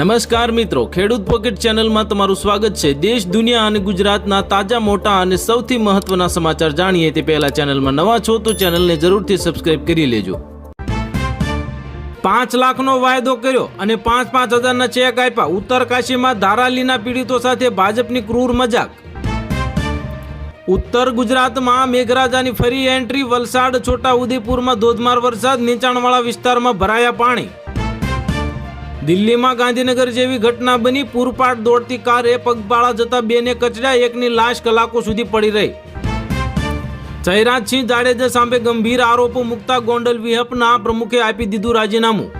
નમસ્કાર મિત્રો, ખેડૂત પોકેટ ચેનલમાં તમારું સ્વાગત છે. દેશ, દુનિયા અને ગુજરાતના તાજા, મોટા અને સૌથી મહત્વના સમાચાર જાણીએ તે પહેલા ચેનલમાં નવા છો તો ચેનલને જરૂરથી સબસ્ક્રાઇબ કરી લેજો. પાંચ લાખનો વાયદો કર્યો અને પાંચ પાંચ હજારના ચેક આપ્યા. ઉત્તર કાશીમાં ધારાલીના પીડિતો સાથે ભાજપની ક્રૂર મજાક. ઉત્તર ગુજરાતમાં મેઘરાજાની ફરી એન્ટ્રી વલસાડ છોટા ઉદેપુરમાં ધોધમાર વરસાદ. નીચાણવાળા વિસ્તારમાં ભરાયા પાણી. દિલ્હીમાં ગાંધીનગર જેવી ઘટના બની, પૂરપાટ દોડતી કારે પગપાળા જતા બેને કચડ્યા, એકની લાશ કલાકો સુધી પડી રહી. જયરાજસિંહ જાડેજા સામે ગંભીર આરોપો મુકતા ગોંડલ વિહપના પ્રમુખે આપી દીધું રાજીનામું.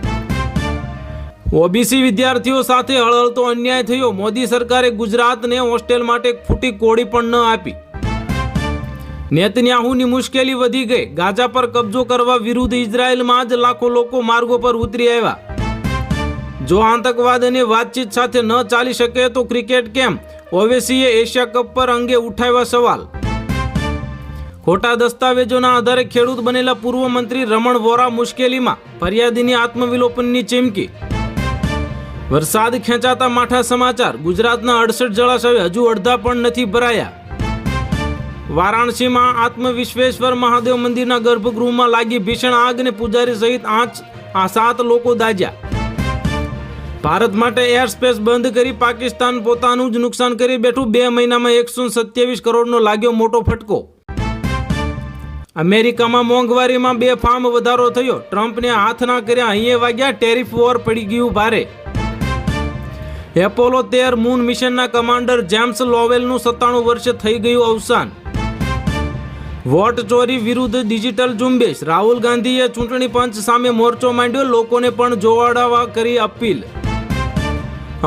ઓબીસી વિદ્યાર્થીઓ સાથે હળહળતો અન્યાય થયો. મોદી સરકારે ગુજરાતને હોસ્ટેલ માટે ફૂટી કોડી પણ ન આપી. નેતન્યાહુની મુશ્કેલી વધી ગઈ. ગાઝા પર કબજો કરવા વિરુદ્ધ ઇઝરાયલમાં જ લાખો લોકો માર્ગો પર ઉતરી આવ્યા. જો આતંકવાદ અને વાતચીત સાથે ન ચાલી શકે તો ક્રિકેટ કેમ? ઓવેસીએ એશિયા કપ પર અંગે ઉઠાવ્યા સવાલ. ખોટા દસ્તાવેજોના આધારે ખેડૂત બનેલા પૂર્વ મંત્રી રમણ વોરા મુશ્કેલીમાં, ફરિયાદીની આત્મવિલોપનની ચીમકી. વરસાદ ખેંચાતા માઠા સમાચાર, ગુજરાતના અડસઠ જળાશયો હજુ અડધા પણ નથી ભરાયા. વારાણસીમાં આત્મવિશ્વેશ્વર મહાદેવ મંદિરના ગર્ભગૃહમાં લાગી ભીષણ આગ ને પૂજારી સહિત આઠ આ સાત લોકો દાજ્યા. ભારત માટે એર સ્પેસ બંધ કરી પાકિસ્તાન પોતાનું જ નુકસાન કરી બેઠું. બે મહિનામાં એકસો સત્યાવીસ કરોડનો લાગ્યો મોટો ફટકો. અમેરિકામાં મોંઘવારીમાં બે ફાર્મ વધારો થયો. ટ્રમ્પને હાથ ના કર્યા, અહીંયા વાગ્યા ટેરિફ વોર પડી ગયું ભારે. એપોલો તેર મૂન મિશનના કમાન્ડર જેમ્સ લોવેલનું સત્તાણું વર્ષે થઈ ગયું અવસાન. વોટ ચોરી વિરુદ્ધ ડિજિટલ ઝુંબેશ. રાહુલ ગાંધીએ ચૂંટણી પંચ સામે મોરચો માંડ્યો. લોકોને પણ જોવાડાવા કરી અપીલ.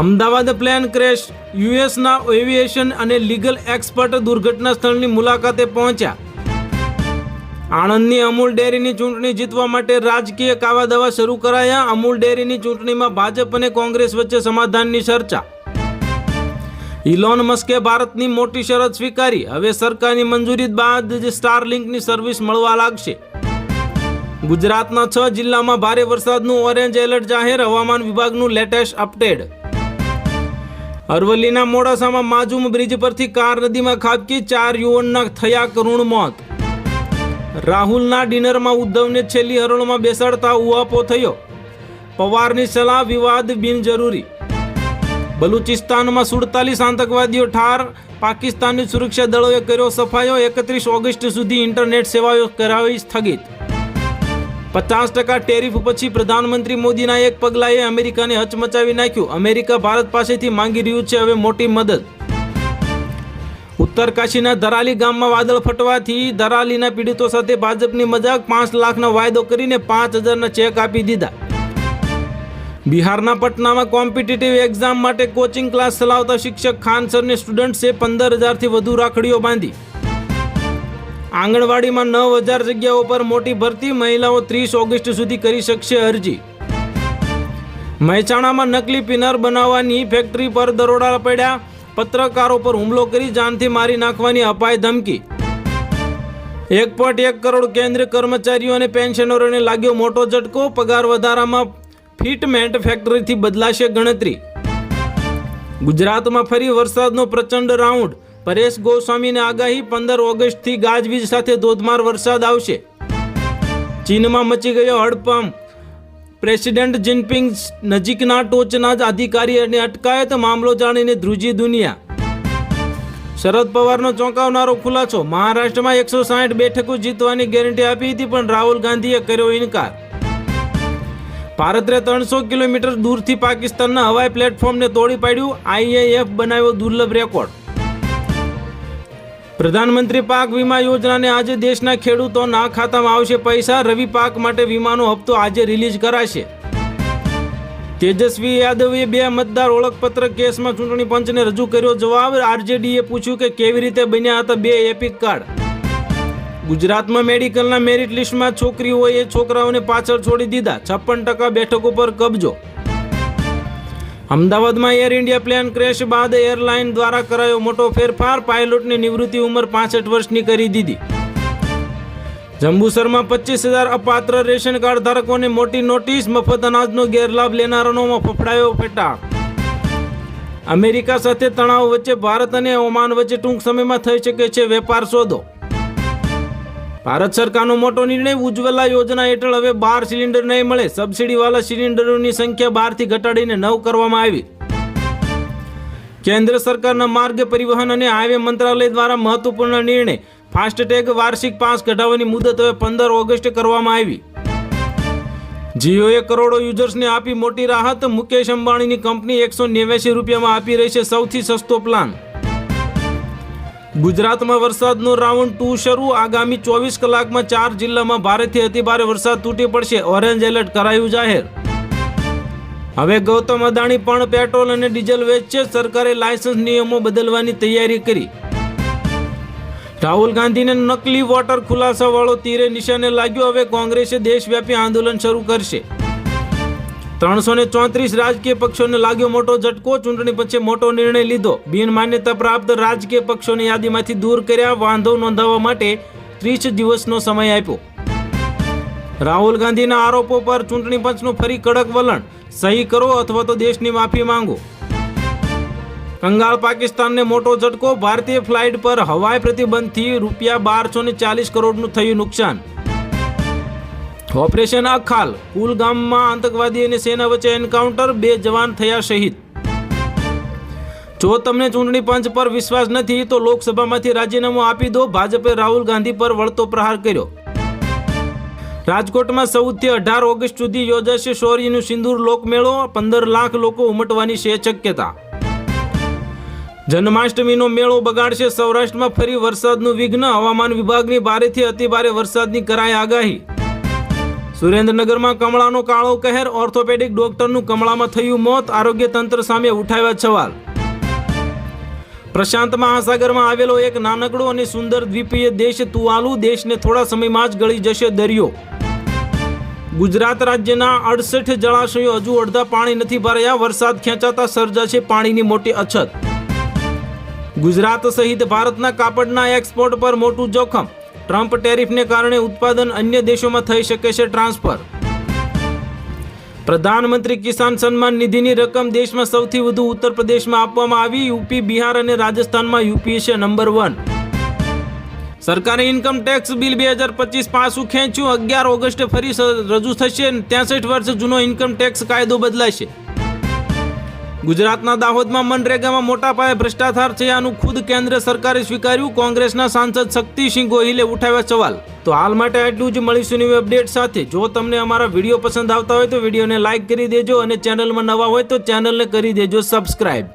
અમદાવાદ પ્લેન ક્રેશ યુએસના એવિએશન અને લીગલ એક્સપર્ટ દુર્ઘટના સ્થળની મુલાકાતે પહોંચ્યા. આણંદની અમૂલ ડેરીની ચૂંટણી જીતવા માટે રાજકીય કાવા દવા શરૂ કરાયા. અમૂલ ડેરીની ચૂંટણીમાં ભાજપ અને કોંગ્રેસ વચ્ચે સમાધાનની ચર્ચા. ઇલોન મસ્કે ભારતની મોટી શરત સ્વીકારી. હવે સરકારની મંજૂરી બાદ જ સ્ટારલિંકની સર્વિસ મળવા લાગશે. ગુજરાતના છ જિલ્લામાં ભારે વરસાદનું ઓરેન્જ એલર્ટ જાહેર. હવામાન વિભાગનું લેટેસ્ટ અપડેટ અરવલ્લીના મોડાસામાં માજુમ બ્રિજ પરથી કાર નદીમાં ખાબકી ચાર યુવાનના થયા કરુણ મોત. રાહુલના ડિનરમાં ઉદ્ધવને છેલ્લી હરોળમાં બેસાડતા ઉહાપો થયો. પવારની સલાહ, વિવાદ, બિનજરૂરી. બલુચિસ્તાનમાં સુડતાલીસ આતંકવાદીઓ ઠાર. પાકિસ્તાની સુરક્ષા દળોએ કર્યો સફાયો. એકત્રીસ ઓગસ્ટ સુધી ઇન્ટરનેટ સેવાઓ કરાવી સ્થગિત. પચાસ ટકા ટેરિફ પછી પ્રધાનમંત્રી મોદીના એક પગલાએ અમેરિકાને હચમચાવી નાખ્યું. અમેરિકા ભારત પાસેથી માંગી રહ્યું છે હવે મોટી મદદ. ઉત્તર કાશીના ધરાલી ગામમાં વાદળ ફટવાથી ધરાલીના પીડિતો સાથે ભાજપની મજાક પાંચ લાખનો વાયદો કરીને પાંચ હજારના ચેક આપી દીધા. બિહારના પટનામાં કોમ્પિટિટિવ એક્ઝામ માટે કોચિંગ ક્લાસ ચલાવતા શિક્ષક ખાન સરને સ્ટુડન્ટ્સે પંદર હજારથી વધુ રાખડીઓ બાંધી. આંગણવાડીમાં નવ હજાર જગ્યાઓ પર મોટી ભરતી મહિલાઓ ત્રીસ ઓગસ્ટ સુધી કરી શકશે અરજી. મહેસાણામાં નકલી પિનર બનાવવાની ફેક્ટરી પર દરોડા પડ્યા. પત્રકારો પર હુમલો કરી જાનથી મારી નાખવાની અપાય ધમકી. એક પોઈન્ટ એક કરોડ કેન્દ્રીય કર્મચારીઓ અને પેન્શનરોને લાગ્યો મોટો ઝટકો. પગાર વધારામાં ફિટમેન્ટ ફેક્ટરીથી બદલાશે ગણતરી. ગુજરાતમાં ફરી વરસાદનો પ્રચંડ રાઉન્ડ. પરેશ ગોસ્વામીની આગાહી પંદર ઓગસ્ટથી ગાજવીજ સાથે ધોધમાર વરસાદ આવશે. ચીનમાં મચી ગયો હડપંપ. પ્રેસિડેન્ટ જિનપિંગ નજીકના ટોચના જ અધિકારીઓની અટકાયત મામલો જાણીને ધ્રુજી દુનિયા. શરદ પવારનો ચોંકાવનારો ખુલાસો. મહારાષ્ટ્રમાં એકસો સાઠ બેઠકો જીતવાની ગેરંટી આપી હતી, પણ રાહુલ ગાંધીએ કર્યો ઇનકાર. ભારતે ત્રણસો કિલોમીટર દૂરથી પાકિસ્તાનના હવાઈ પ્લેટફોર્મને તોડી પાડ્યું. આઈએએફ બનાવ્યો દુર્લભ રેકોર્ડ. પ્રધાનમંત્રી પાક વીમા યોજનાને આજે દેશના ખેડૂતોના ખાતામાં આવશે પૈસા. રવિ પાક માટે વીમાનો હપ્તો આજે રિલીઝ કરાશે. તેજસ્વી યાદવે બે મતદાર ઓળખપત્ર કેસમાં ચૂંટણી પંચને રજૂ કર્યો જવાબ. આરજેડીએ પૂછ્યું કે કેવી રીતે બન્યા હતા બે એપિક કાર્ડ. ગુજરાતમાં મેડિકલના મેરિટ લિસ્ટમાં છોકરીઓએ છોકરાઓને પાછળ છોડી દીધા. છપ્પન ટકા બેઠકો પર કબજો. અમદાવાદમાં એર ઇન્ડિયા પ્લેન ક્રેશ બાદ એરલાઇન દ્વારા કરાયો મોટો ફેરફાર. પાયલોટની નિવૃત્તિ ઉંમર પાસઠ વર્ષની કરી દીધી. જંબુસરમાં પચીસ હજાર અપાત્ર રેશન કાર્ડ ધારકોને મોટી નોટિસ. મફત અનાજનો ગેરલાભ લેનારનોમાં ફફડાયો ફેટા. અમેરિકા સાથે તણાવ વચ્ચે ભારત અને ઓમાન વચ્ચે ટૂંક સમયમાં થઈ શકે છે વેપાર સોદો. ભારત સરકારનો મોટો નિર્ણય ઉજ્જવલા યોજના હેઠળ હવે બાર સિલિન્ડર નહીં મળે. સબસિડીવાળા સિલિન્ડરોની સંખ્યા બારથી ઘટાડીને નવ કરવામાં આવી. કેન્દ્ર સરકારના માર્ગ પરિવહન અને હાઈવે મંત્રાલય દ્વારા મહત્વપૂર્ણ નિર્ણય. ફાસ્ટેગ વાર્ષિક પાસ કઢાવવાની મુદત હવે પંદર ઓગસ્ટે કરવામાં આવી. જીઓએ કરોડો યુઝર્સને આપી મોટી રાહત. મુકેશ અંબાણીની કંપની એકસો નેવ્યાસી રૂપિયામાં આપી રહી છે સૌથી સસ્તો પ્લાન. ગુજરાતમાં વરસાદનો રાઉન્ડ ટુ શરૂ. આગામી ચોવીસ કલાકમાં ચાર જિલ્લામાં ભારેથી અતિભારે વરસાદ તૂટી પડશે. ઓરેન્જ એલર્ટ કરાયું જાહેર. હવે ગૌતમ અદાણી પણ પેટ્રોલ અને ડીઝલ વેચશે. સરકારે લાયસન્સ નિયમો બદલવાની તૈયારી કરી. રાહુલ ગાંધીને નકલી વોટર ખુલાસાવાળો તીરે નિશાને લાગ્યો. હવે કોંગ્રેસે દેશવ્યાપી આંદોલન શરૂ કરશે. ત્રણસો ને ચોત્રીસ રાજકીય પક્ષોને લાગ્યો મોટો ઝટકો. ચૂંટણી પછી મોટો નિર્ણય લીધો. બિન માન્યતા પ્રાપ્ત રાજકીય પક્ષોને યાદીમાંથી દૂર કર્યા વાંધો નોંધાવવા માટે ત્રીસ દિવસનો સમય આપ્યો. રાહુલ ગાંધીના આરોપો પર ચૂંટણી પંચનું ફરી કડક વલણ. સહી કરો અથવા તો દેશની માફી માંગો. કંગાળ પાકિસ્તાનને મોટો ઝટકો. ભારતીય ફ્લાઇટ પર હવાઈ પ્રતિબંધથી રૂપિયા બારસો ને ચાલીસ કરોડનું થયું નુકસાન. ઓપરેશન અખાલ કુલગામમાં આતંકવાદી અને સેના વચ્ચે એન્કાઉન્ટર બે જવાન થયા શહીદ. જો તમને ચૂંટણી પંચ પર વિશ્વાસ નથી, તો લોકસભામાંથી રાજીનામું આપી દો. ભાજપે રાહુલ ગાંધી પર વળતો પ્રહાર કર્યો. રાજકોટમાં ચૌદથી અઢાર ઓગસ્ટ સુધી યોજાશે શૌર્યનું સિંદૂર લોકમેળો. પંદર લાખ લોકો ઉમટવાની છે શક્યતા જન્માષ્ટમીનો મેળો બગાડશે સૌરાષ્ટ્રમાં. ફરી વરસાદનું વિઘ્ન. હવામાન વિભાગની ભારેથી અતિભારે વરસાદની કરાય આગાહી. સુરેન્દ્રનગરમાં કમળાનો કાળો કહેર ઓર્થોપેડિક ડોક્ટરનું કમળામાં થયું મોત, આરોગ્ય તંત્ર સામે ઉઠાવ્યા સવાલ પ્રશાંત મહાસાગરમાં આવેલો એક નાનકડો અને સુંદર દ્વીપીય દેશ તુવાલુ દેશને થોડા સમયમાં જ ગળી જશે દરિયો. ગુજરાત રાજ્યના અડસઠ જળાશયો હજુ અડધા પાણી નથી ભરાયા, વરસાદ ખેંચાતા સર્જાશે પાણીની મોટી અછત. ગુજરાત સહિત ભારતના કાપડના એક્સપોર્ટ પર મોટું જોખમ. ટ્રમ્પ ટેરિફને કારણે ઉત્પાદન અન્ય દેશોમાં થઈ શકે છે ટ્રાન્સફર. પ્રધાનમંત્રી કિસાન સન્માન નિધિની રકમ દેશમાં સૌથી વધુ ઉત્તર પ્રદેશમાં આપવામાં આવી. યુપી, બિહાર અને રાજસ્થાનમાં યુપીએ છે નંબર વન. સરકારે ઇન્કમ ટેક્સ બિલ બે હજાર પચીસ પાછું ખેંચ્યું. અગિયાર ઓગસ્ટે ફરી રજૂ થશે ત્યાસઠ વર્ષ જૂનો ઇન્કમ ટેક્સ કાયદો બદલાશે. ગુજરાતના દાહોદમાં મનરેગામાં મોટા પાયે ભ્રષ્ટાચાર થયાનું ખુદ કેન્દ્ર સરકારે સ્વીકાર્યું. કોંગ્રેસના સાંસદ શક્તિસિંહ ગોહિલે ઉઠાવ્યા સવાલ. તો હાલ માટે આટલું જ. મળીશું નવી અપડેટ સાથે. જો તમને અમારા વીડિયો પસંદ આવતા હોય તો વિડીયોને લાઇક કરી દેજો અને ચેનલમાં નવા હોય તો ચેનલને કરી દેજો સબસ્ક્રાઇબ